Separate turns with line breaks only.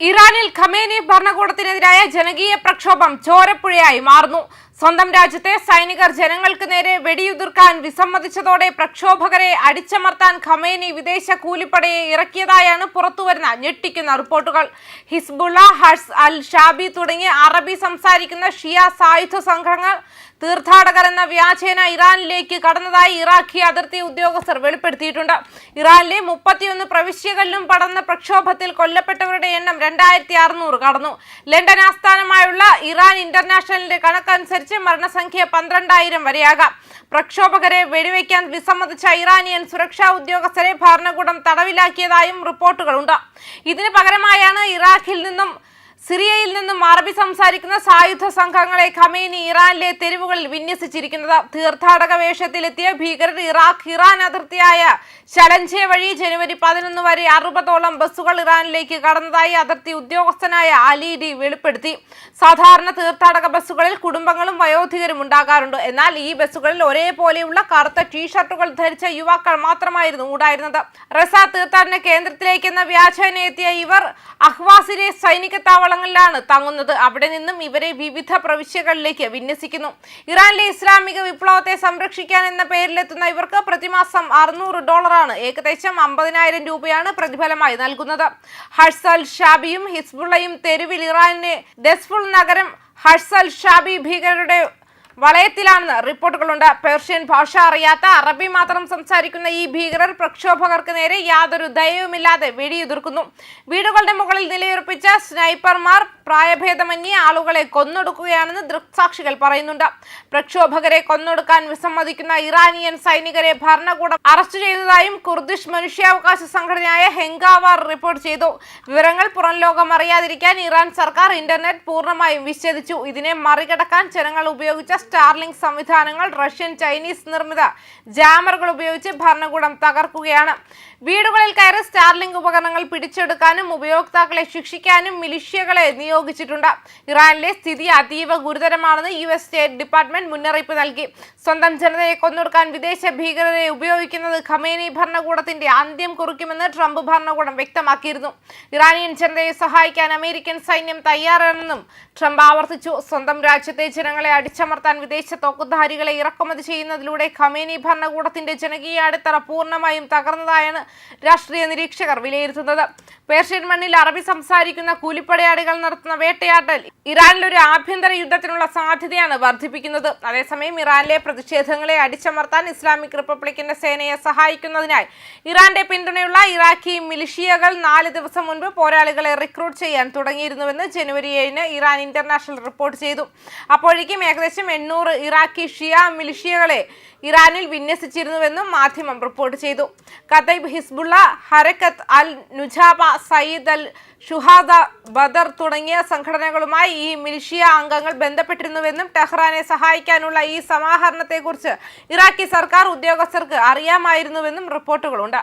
ഇറാനിൽ ഖമേനി ഭരണകൂടത്തിനെതിരായ ജനകീയ പ്രക്ഷോഭം ചോരപ്പുഴയായി മാറുന്നു. സ്വന്തം രാജ്യത്തെ സൈനികർ ജനങ്ങൾക്ക് നേരെ വെടിയുതിർക്കാൻ വിസമ്മതിച്ചതോടെ പ്രക്ഷോഭകരെ അടിച്ചമർത്താൻ ഖമേനി വിദേശ കൂലിപ്പടയെ ഇറക്കിയതായാണ് പുറത്തുവരുന്ന ഞെട്ടിക്കുന്ന റിപ്പോർട്ടുകൾ. ഹിസ്ബുള്ള ഹർസ് അൽ ഷാബി തുടങ്ങിയ അറബി സംസാരിക്കുന്ന ഷിയ സായുധ സംഘങ്ങൾ തീർത്ഥാടകർ എന്ന വ്യാജേന ഇറാനിലേക്ക് കടന്നതായി ഇറാഖി അതിർത്തി ഉദ്യോഗസ്ഥർ വെളിപ്പെടുത്തിയിട്ടുണ്ട്. ഇറാനിലെ മുപ്പത്തിയൊന്ന് പ്രവിശ്യകളിലും പടർന്ന പ്രക്ഷോഭത്തിൽ കൊല്ലപ്പെട്ടവരുടെ എണ്ണം രണ്ടായിരത്തി അറുന്നൂറ് കടന്നു. ലണ്ടൻ ആസ്ഥാനമായുള്ള ഇറാൻ ഇന്റർനാഷണലിന്റെ കണക്കനുസരിച്ച് മരണസംഖ്യ പന്ത്രണ്ടായിരം വരെയാകാം. പ്രക്ഷോഭകരെ വെടിവെക്കാൻ വിസമ്മതിച്ച ഇറാനിയൻ സുരക്ഷാ ഉദ്യോഗസ്ഥരെ ഭരണകൂടം തടവിലാക്കിയതായും റിപ്പോർട്ടുകളുണ്ട്. ഇതിന് പകരമായാണ് ഇറാഖിൽ നിന്നും സിറിയയിൽ നിന്നും അറബി സംസാരിക്കുന്ന സായുധ സംഘങ്ങളെ ഖമേനി ഇറാനിലെ തെരുവുകളിൽ വിന്യസിച്ചിരിക്കുന്നത് തീർത്ഥാടക വേഷത്തിലെത്തിയ ഭീകരർ ഇറാഖ് ഇറാൻ അതിർത്തിയായ ശലഞ്ചെ വഴി ജനുവരി പതിനൊന്ന് വരെ അറുപതോളം ബസ്സുകൾ ഇറാനിലേക്ക് കടന്നതായി അതിർത്തി ഉദ്യോഗസ്ഥനായ അലി ഡി വെളിപ്പെടുത്തി. സാധാരണ തീർത്ഥാടക ബസ്സുകളിൽ കുടുംബങ്ങളും വയോധികരും ഉണ്ടാകാറുണ്ട്. എന്നാൽ ഈ ബസ്സുകളിൽ ഒരേപോലെയുള്ള കറുത്ത ടീഷർട്ടുകൾ ധരിച്ച യുവാക്കൾ മാത്രമായിരുന്നു ഉണ്ടായിരുന്നത്. റസ തീർത്ഥാടന കേന്ദ്രത്തിലേക്കെന്ന വ്യാജേന എത്തിയ ഇവർ അഹ്വാസിലെ സൈനിക താവളങ്ങളിലാണ് തങ്ങുന്നത്. അവിടെ നിന്നും ഇവരെ വിവിധ പ്രവിശ്യകളിലേക്ക് വിന്യസിക്കുന്നു. ഇറാനിലെ ഇസ്ലാമിക വിപ്ലവത്തെ സംരക്ഷിക്കാൻ എന്ന പേരിലെത്തുന്ന ഇവർക്ക് പ്രതിമാസം അറുന്നൂറ് ഡോളറാണ്. ഏകദേശം അമ്പതിനായിരം രൂപയാണ് പ്രതിഫലമായി നൽകുന്നത്. ഹർസൽ ഷാബിയും ഹിസ്ബുള്ളയും തെരുവിൽ ഇറാനിലെ ദസ്ഫുൾ നഗരം ഹർസൽ ഷാബി ഭീകരരുടെ വളയത്തിലാണെന്ന് റിപ്പോർട്ടുകളുണ്ട്. പേർഷ്യൻ ഭാഷ അറിയാത്ത അറബി മാത്രം സംസാരിക്കുന്ന ഈ ഭീകരർ പ്രക്ഷോഭകർക്ക് നേരെ യാതൊരു ദയവുമില്ലാതെ വെടിയുതിർക്കുന്നു. വീടുകളുടെ മുകളിൽ നിലയുറപ്പിച്ച സ്നൈപ്പർമാർ പ്രായഭേദമന്യേ ആളുകളെ കൊന്നൊടുക്കുകയാണെന്ന് ദൃക്സാക്ഷികൾ പറയുന്നുണ്ട്. പ്രക്ഷോഭകരെ കൊന്നൊടുക്കാൻ വിസമ്മതിക്കുന്ന ഇറാനിയൻ സൈനികരെ ഭരണകൂടം അറസ്റ്റ് ചെയ്തതായും കുർദിഷ് മനുഷ്യാവകാശ സംഘടനയായ ഹെങ്കാവാർ റിപ്പോർട്ട് ചെയ്തു. വിവരങ്ങൾ പുറം ലോകം അറിയാതിരിക്കാൻ ഇറാൻ സർക്കാർ ഇന്റർനെറ്റ് പൂർണമായും വിച്ഛേദിച്ചു. ഇതിനെ മറികടക്കാൻ ജനങ്ങൾ ഉപയോഗിച്ച സ്റ്റാർലിങ്ക് സംവിധാനങ്ങൾ റഷ്യൻ ചൈനീസ് നിർമ്മിത ജാമറുകൾ ഉപയോഗിച്ച് ഭരണകൂടം തകർക്കുകയാണ്. വീടുകളിൽ കയറി സ്റ്റാർലിങ്ക് ഉപകരണങ്ങൾ പിടിച്ചെടുക്കാനും ഉപയോക്താക്കളെ ശിക്ഷിക്കാനും മിലിഷ്യകളെ നിയോഗിച്ചിട്ടുണ്ട്. ഇറാനിലെ സ്ഥിതി അതീവ ഗുരുതരമാണെന്ന് യു എസ് സ്റ്റേറ്റ് ഡിപ്പാർട്ട്മെന്റ് മുന്നറിയിപ്പ് നൽകി. സ്വന്തം ജനതയെ കൊന്നൊടുക്കാൻ വിദേശ ഭീകരരെ ഉപയോഗിക്കുന്നത് ഖമേനി ഭരണകൂടത്തിന്റെ അന്ത്യം കുറിക്കുമെന്ന് ട്രംപ് ഭരണകൂടം വ്യക്തമാക്കിയിരുന്നു. ഇറാനിയൻ ജനതയെ സഹായിക്കാൻ അമേരിക്കൻ സൈന്യം തയ്യാറാണെന്നും ട്രംപ് ആവർത്തിച്ചു. സ്വന്തം രാജ്യത്തെ ജനങ്ങളെ അടിച്ചമർത്താൻ വിദേശ തോക്കുധാരികളെ ഇറക്കുമതി ചെയ്യുന്നതിലൂടെ ഖമേനി ഭരണകൂടത്തിന്റെ ജനകീയ അടിത്തറ പൂർണമായും തകർന്നതായാണ് രാഷ്ട്രീയ നിരീക്ഷകർ വിലയിരുത്തുന്നത്. പേർഷ്യൻ മണ്ണിൽ അറബി സംസാരിക്കുന്ന കൂലിപ്പടയാളികൾ നടത്തുന്ന വേട്ടയാട്ടൽ ഇറാനിൽ ഒരു ആഭ്യന്തര യുദ്ധത്തിനുള്ള സാധ്യതയാണ് വർദ്ധിപ്പിക്കുന്നത്. അതേസമയം ഇറാനിലെ പ്രതിഷേധങ്ങളെ അടിച്ചമർത്താൻ ഇസ്ലാമിക് റിപ്പബ്ലിക്കിന്റെ സേനയെ സഹായിക്കുന്നതിനായി ഇറാന്റെ പിന്തുണയുള്ള ഇറാഖി മിലിഷിയകൾ നാല് ദിവസം മുൻപ് പോരാളികളെ റിക്രൂട്ട് ചെയ്യാൻ തുടങ്ങിയിരുന്നുവെന്ന് ജനുവരി ഏഴിന് ഇറാൻ ഇന്റർനാഷണൽ റിപ്പോർട്ട് ചെയ്തു. അപ്പോഴേക്കും ഏകദേശം എണ്ണൂറ് ഇറാഖി ഷിയ മിലിഷ്യകളെ ഇറാനിൽ വിന്യസിച്ചിരുന്നുവെന്നും മാധ്യമം റിപ്പോർട്ട് ചെയ്തു. Kataib Hezbollah Harakat al Nujaba Sayyid al Shuhada Badr തുടങ്ങിയ സംഘടനകളുമായി ഈ മിലിഷ്യ അംഗങ്ങൾ ബന്ധപ്പെട്ടിരുന്നുവെന്നും ടെഹ്റാനെ സഹായിക്കാനുള്ള ഈ സമാഹരണത്തെക്കുറിച്ച് ഇറാഖി സർക്കാർ ഉദ്യോഗസ്ഥർക്ക് അറിയാമായിരുന്നുവെന്നും റിപ്പോർട്ടുകളുണ്ട്.